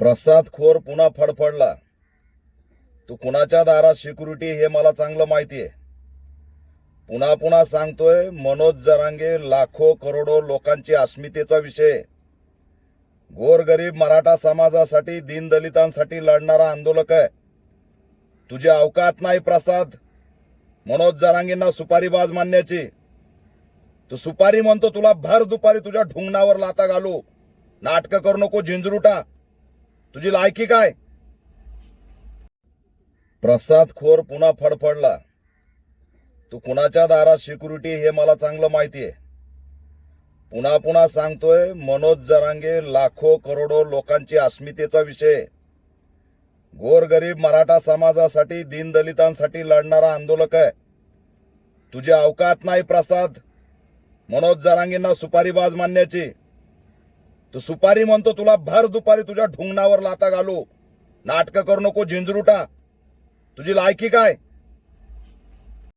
प्रसादखोर पुन्हा फडफडला. तू कुणाच्या दारात सिक्युरिटी हे मला चांगलं माहिती आहे पुन्हा पुन्हा सांगतोय मनोज जरांगे लाखो करोडो लोकांची अस्मितेचा विषय. गोरगरीब मराठा समाजासाठी दीनदलितांसाठी लढणारा आंदोलक आहे. तुझी अवकात नाही प्रसाद. मनोज जरांगेंना सुपारीबाज मानण्याची. तू सुपारी म्हणतो तुला भर दुपारी तुझ्या ढुंगणावर लाता घालू. नाटकं करू नको झिंजरूटा. तुझी लायकी काय? प्रसाद खोर पुन्हा फडफडला. तू कुणाच्या दारात सिक्युरिटी हे मला चांगलं माहिती आहे. पुन्हा पुन्हा सांगतोय मनोज जरांगे लाखो करोडो लोकांची अस्मितेचा विषय गोरगरीब मराठा समाजासाठी दीनदलितांसाठी लढणारा आंदोलक आहे. तुझी अवकात नाही प्रसाद. मनोज जरांगेंना सुपारीबाज मानण्याची. तू सुपारी म्हणतो तुला भर दुपारी तुझ्या ढुंगणावर लाता घालू. नाटकं करू नको झिंजरूटा. तुझी लायकी काय?